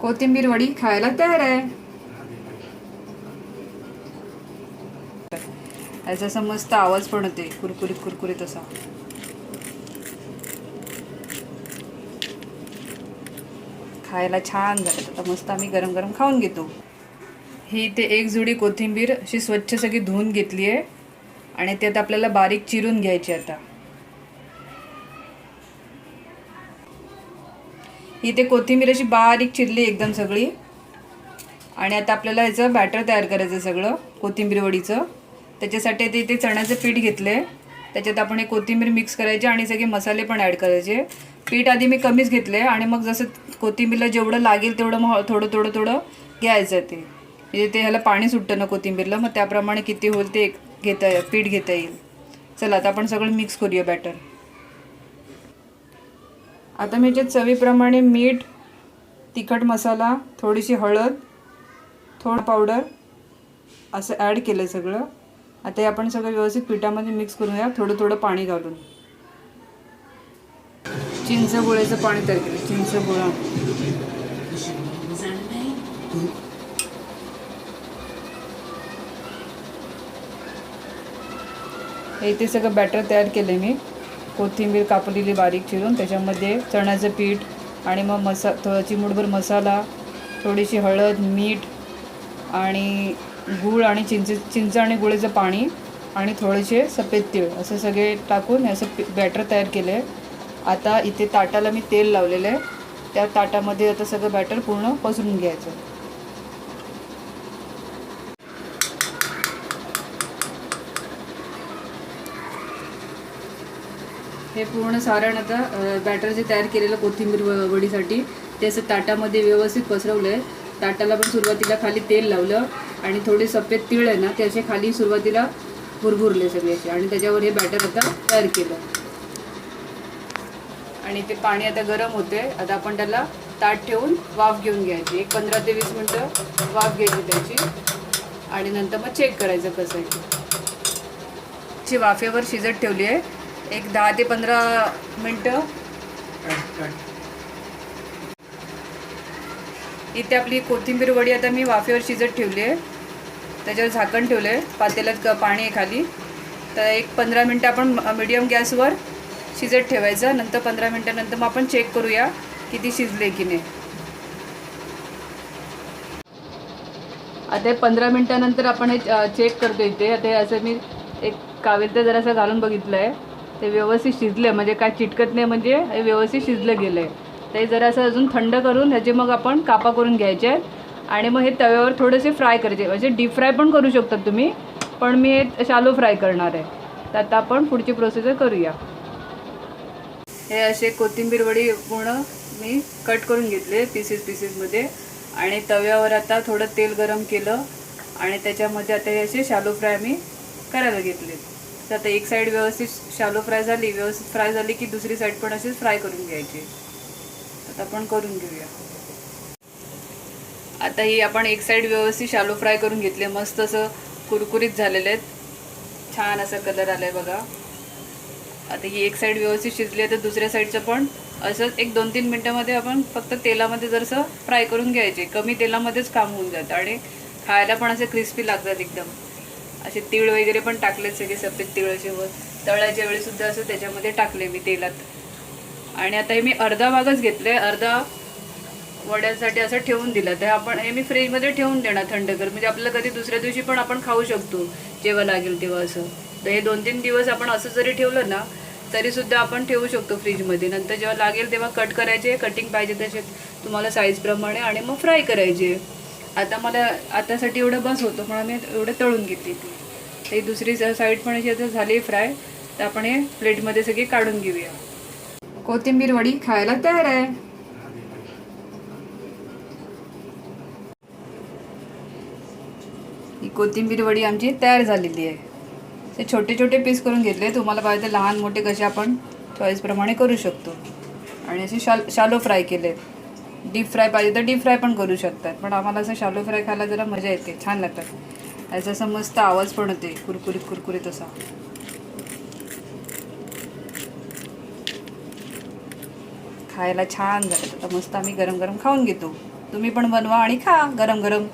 कोथिंबीर वडी खायला तयार आहे. याचा असा मस्त आवाज पण होते कुरकुरीत कुरकुरीत असा. खायला छान झालं. आता मस्त आम्ही गरम गरम खाऊन घेतो. ही इथे एक जुडी कोथिंबीर अशी स्वच्छ सगळी धुवून घेतली आहे आणि त्यात आपल्याला बारीक चिरून घ्यायची आता. ही ते कोथिंबीर अशी बारीक चिरली एकदम सगळी. आणि आता आपल्याला याचं बॅटर तयार करायचं आहे सगळं कोथिंबीर वडीचं. त्याच्यासाठी ते इथे चण्याचं पीठ घेतलं आहे त्याच्यात आपण हे कोथिंबीर मिक्स करायचे आणि सगळे मसाले पण ॲड करायचे. पीठ आधी मी कमीच घेतलं आहे आणि मग जसं कोथिंबीरला जेवढं लागेल तेवढं मग थोडं थोडं थोडं घ्यायचं ते. म्हणजे ते ह्याला पाणी सुटतं ना कोथिंबीरला मग त्याप्रमाणे किती होईल ते घेता पीठ घेता येईल. चला आता आपण सगळं मिक्स करूया बॅटर आता मी याच्यात चवीप्रमाणे मीठ तिखट मसाला थोडीशी हळद थोडं पावडर असं ॲड केलं आहे सगळं. आता हे आपण सगळं व्यवस्थित पिठामध्ये मिक्स करूया. थोडं थोडं पाणी घालून. चिंच गुळाचं पाणी तयार केलं चिंच गुळा हे इथे सगळं बॅटर तयार केलं आहे मी. कोथिंबीर कापलेली बारीक चिरून त्याच्यामध्ये चण्याचं पीठ आणि मग मसा थोडा चिमूटभर मसाला थोडीशी हळद मीठ आणि गूळ आणि चिंच चिंच आणि गुळाचं पाणी आणि थोडेसे सफेद तीळ. असं सगळे टाकून हे असं बॅटर तयार केलं आहे आता इथे ताटाला मी तेल लावलेलं आहे. त्या ताटामध्ये आता सगळं बॅटर पूर्ण पसरून घ्यायचं. हे पूर्ण सारण आता बॅटर जे तयार केलेलं कोथिंबीर व- वडीसाठी. ते असं ताटामध्ये व्यवस्थित पसरवलं आहे ताटाला पण सुरुवातीला खाली तेल लावलं आणि थोडे सफेद तीळ आहे ना ते असे खाली सुरुवातीला भुरभुरले सगळे असे. आणि त्याच्यावर हे बॅटर आता तयार केलं. आणि ते पाणी आता गरम होते आता आपण त्याला ताट ठेवून वाफ घेऊन घ्यायची. एक पंधरा ते वीस मिनटं वाफ घ्यायची त्याची. आणि नंतर मग चेक करायचं कसं आहे ची वाफेवर शिजत ठेवली आहे. एक दहा ते पंधरा मिनटं. इथे आपली कोथिंबीर वडी आता मी वाफेवर शिजत ठेवली आहे. त्याच्यावर झाकण ठेवलं आहे पातेल्यात पाणी आहे खाली. तर एक पंधरा मिनटं आपण मिडियम गॅसवर शिजत ठेवायचं. नंतर पंधरा मिनटानंतर मग आपण चेक करूया किती शिजले की नाही. आता पंधरा मिनटानंतर आपण हे चेक करतो इथे. आता असं मी एक कावेल तर जरासं घालून बघितलं आहे ते व्यवस्थित शिजलं म्हणजे काय चिटकत नाही म्हणजे हे व्यवस्थित शिजलं गेलं आहे ते जरासं अजून थंड करून ह्याचे मग आपण कापा करून घ्यायचे. आहेत आणि मग हे तव्यावर थोडेसे फ्राय करायचे. म्हणजे डीप फ्राय पण करू शकतात तुम्ही पण मी हे शालो फ्राय करणार आहे. तर आता आपण पुढची प्रोसिजर करूया. हे असे कोथिंबीर वडी पूर्ण मी कट करून घेतले पीसेस पीसेसमध्ये आणि तव्यावर आता थोडं तेल गरम केलं. आणि त्याच्यामध्ये आता हे असे शालो फ्राय मी करायला घेतले. तर आता एक साईड व्यवस्थित शालो फ्राय झाली व्यवस्थित फ्राय झाली की दुसरी साईड पण अशीच फ्राय करून घ्यायची. आता आपण करून घेऊया. आता ही आपण एक साईड व्यवस्थित शालो फ्राय करून घेतले मस्त असं कुरकुरीत झालेले आहेत. छान असा कलर आलाय बघा. आता ही एक साईड व्यवस्थित शिजली आहे तर दुसऱ्या साईडचं पण असंच एक दोन तीन मिनटामध्ये आपण फक्त तेलामध्ये जरसं फ्राय करून घ्यायचे. कमी तेलामध्येच काम होऊन जातं आणि खायला पण असे क्रिस्पी लागतात एकदम. असे तीळ वगैरे पण टाकलेत सगळे सफेद तिळाचे व वर तळायच्या वेळीसुद्धा असं त्याच्यामध्ये टाकले मी तेलात. आणि आता हे मी अर्धा भागच घेतले अर्धा वड्यासाठी असं ठेवून दिलं. तर आपण हे मी फ्रीजमध्ये ठेवून देणार थंड कर. म्हणजे आपल्याला कधी दुसऱ्या दिवशी पण आपण खाऊ शकतो जेव्हा लागेल तेव्हा असं. तर हे दोन तीन दिवस आपण असं जरी ठेवलं ना तरीसुद्धा आपण ठेवू शकतो फ्रीजमध्ये. नंतर जेव्हा लागेल तेव्हा कट करायचे कटिंग पाहिजे तसे तुम्हाला साईजप्रमाणे आणि मग फ्राय करायचे. आता मला आतासाठी एवढं बस होतं म्हणून मी एवढं तळून घेतली ती. दुसरी साईड पण अशी आता झाली फ्राय तर आपण हे प्लेटमध्ये सगळी काढून घेऊया. कोथिंबीर वडी खायला तयार आहे. ही कोथिंबीर वडी आमची तयार झालेली आहे. ते छोटे छोटे पीस करून घेतले तुम्हाला पाहिजे तर लहान मोठे कसे आपण चॉईसप्रमाणे करू शकतो. आणि असे शाल शालो फ्राय केले डीप फ्राय पाहिजे तर डीप फ्राय पण करू शकतात. पण आम्हाला असं शालो फ्राय खायला जरा मजा येते. छान लागतात. याचा असं मस्त आवाज पण होते कुरकुरीत कुरकुरीत असा. खायला छान झालं आता मस्त आम्ही गरम गरम खाऊन घेतो. तुम्ही पण बनवा आणि खा. गरम गरम